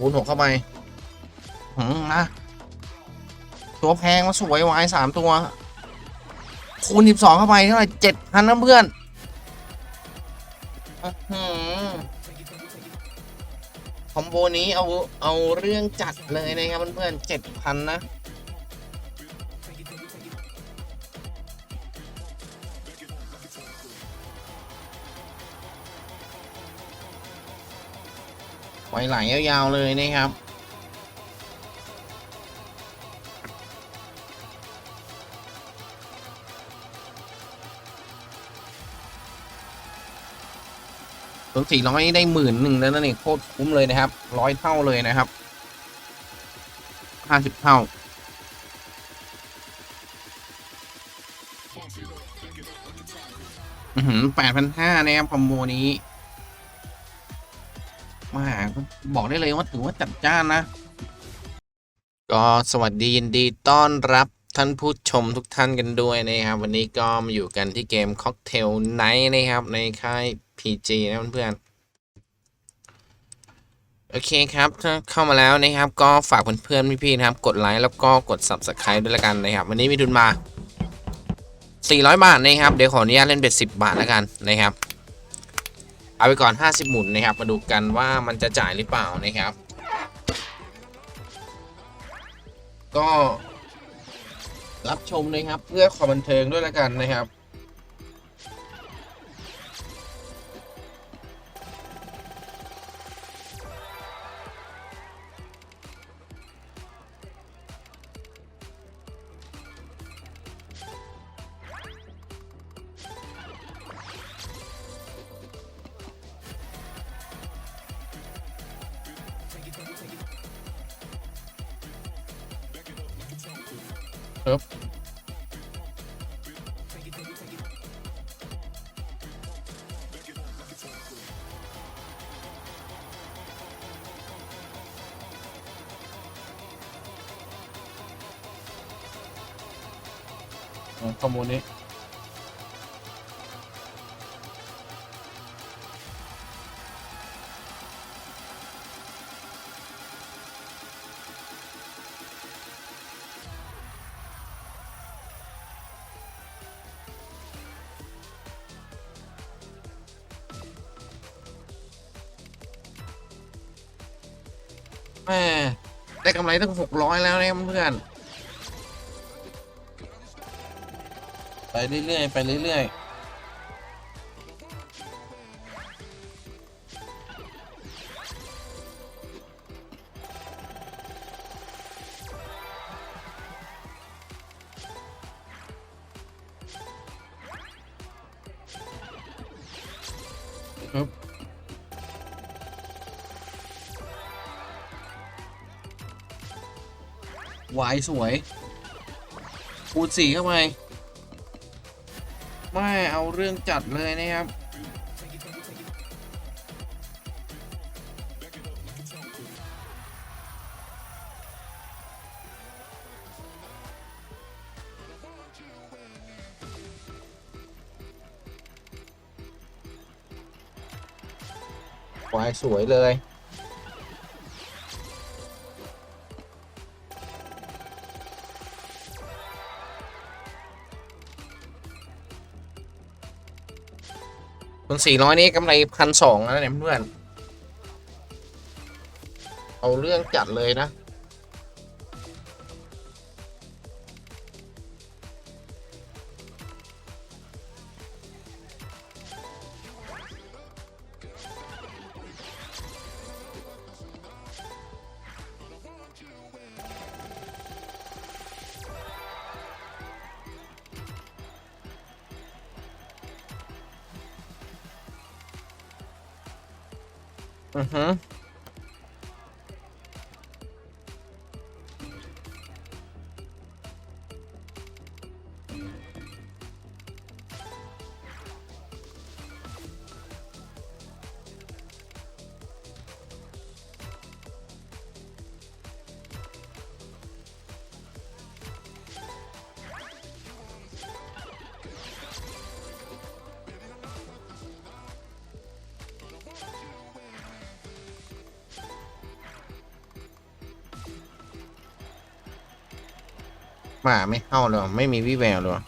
คูณหกเข้าไปหืมนะตัวแพงมาสวยวายสามตัว คูณสิบสองเข้าไปเท่าไหร่เจ็ดพันนะเพื่อนอือคอมโบนี้เอาเอาเรื่องจัดเลยนะครับเพื่อนๆเจ็ดพันนะ ไว้ไหลยาวๆเลยนะครับ ตัวสี่ร้อยได้หมื่นหนึ่งแล้วนั่นเองโคตรคุ้มเลยนะครับร้อยเท่าเลยนะครับห้าสิบเท่าอือหือแปดพันห้านะครับคอมโบนี้ มาบอกได้เลยว่าถือว่าจัดจ้านนะ ก็สวัสดียินดีต้อนรับท่านผู้ชมทุกท่านกันด้วยนะครับ วันนี้ก็มาอยู่กันที่เกม Cocktail Night นะครับ ในค่าย PG นะเพื่อนโอเคครับถ้าเข้ามาแล้วนะครับ ก็ฝากเพื่อนๆพี่ๆนะครับ กดไลค์แล้วก็กด Subscribe ด้วยละกันนะครับ วันนี้มีทุนมา 400 บาทนะครับ เดี๋ยวขออนุญาตเล่นเบ็ด10 บาทแล้วกันนะครับ เอาไปก่อน 50 หมุนนะครับ มาดูกันว่ามันจะจ่ายหรือเปล่านะครับ ก็รับชมนะครับ เพื่อความบันเทิงด้วยแล้วกันนะครับ ครับอ๋อข้อมูลนี้ แม่ได้กำไรตั้งหกร้อยแล้วนะครับเพื่อน ไปเรื่อยๆไปเรื่อยๆครับ วายสวยคูณสี่เข้าไปไม่เอาเรื่องจัดเลยนะครับวายสวยเลย คนสี่ร้อยนี้กำไรพันสองนะเนี่ยเพื่อน เอาเรื่องจัดเลยนะ อื อฮึมาไม่เข้าเลยไม่มีวิแววเลย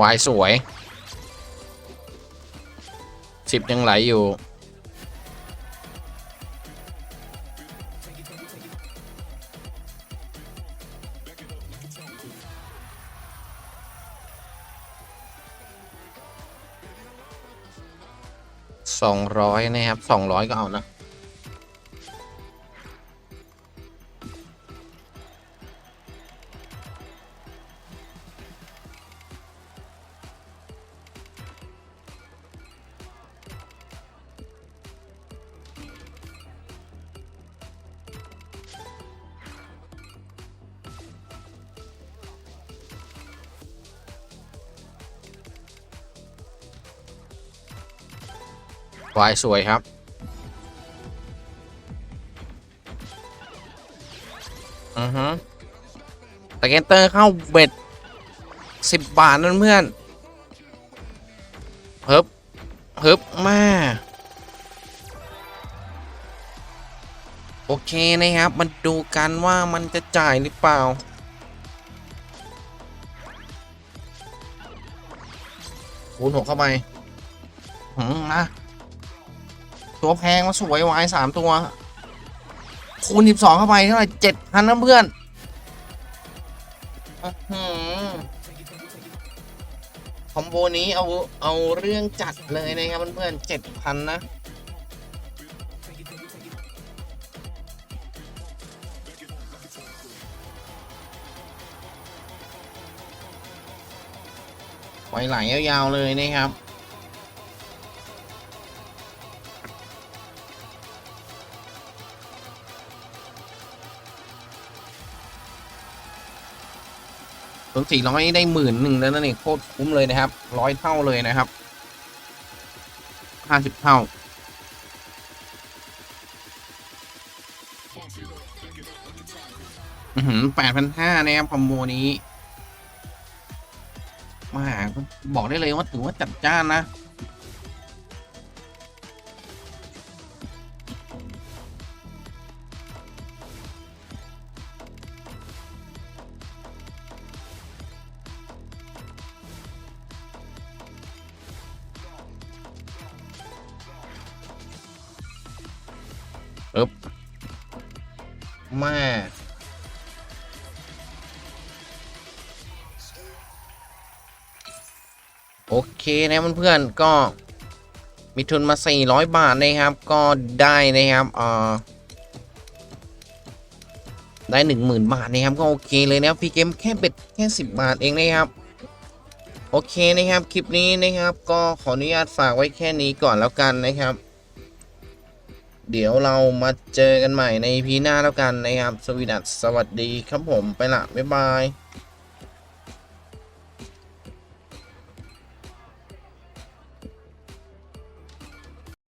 วายสวยสิบยังไหลอยู่ สองร้อยนะครับสองร้อยก็เอานะ วายสวยครับ อือฮึตะเกนเตอร์เข้าเบ็ดสิบบาทนั่นเพื่อนเฮิบเฮิบมา โอเคนะครับมาดูกันว่ามันจะจ่ายหรือเปล่าคูณหกเข้าไป หืมนะ ตัวแพงมาสวยวายสามตัว คูณสิบสองเข้าไปเท่าไหร่เจ็ดพันนะเพื่อนอคอมโบนี้เอาเอาเรื่องจัดเลยนะครับเพื่อนๆเจ็ดพันนะไว้ไหลยาวๆเลยนะครับ ส่วนสี่ร้อยได้หมื่นหนึ่งแล้วนั่นเองโคตรคุ้มเลยนะครับร้อยเท่าเลยนะครับห้าสิบเท่า อือหือแปดพันห้านะครับคอมโบนี้มาบอกได้เลยว่าถือว่าจัดจ้านนะ อึ๊บแม่โอเคนะเพื่อนๆก็มีทุนมา 400 บาทนะครับ ก็ได้นะครับเอ่อได้ 10,000 บาทนะครับ ก็โอเคเลยนะครับพี่เกมแค่เป็ดแค่ 10 บาทเองนะครับ โอเคนะครับ คลิปนี้นะครับ ก็ขออนุญาตฝากไว้แค่นี้ก่อนแล้วกันนะครับ เดี๋ยวเรามาเจอกันใหม่ในพีหน้าแล้วกันนะครับ สวีดัสสวัสดีครับผมไปละบ๊ายบาย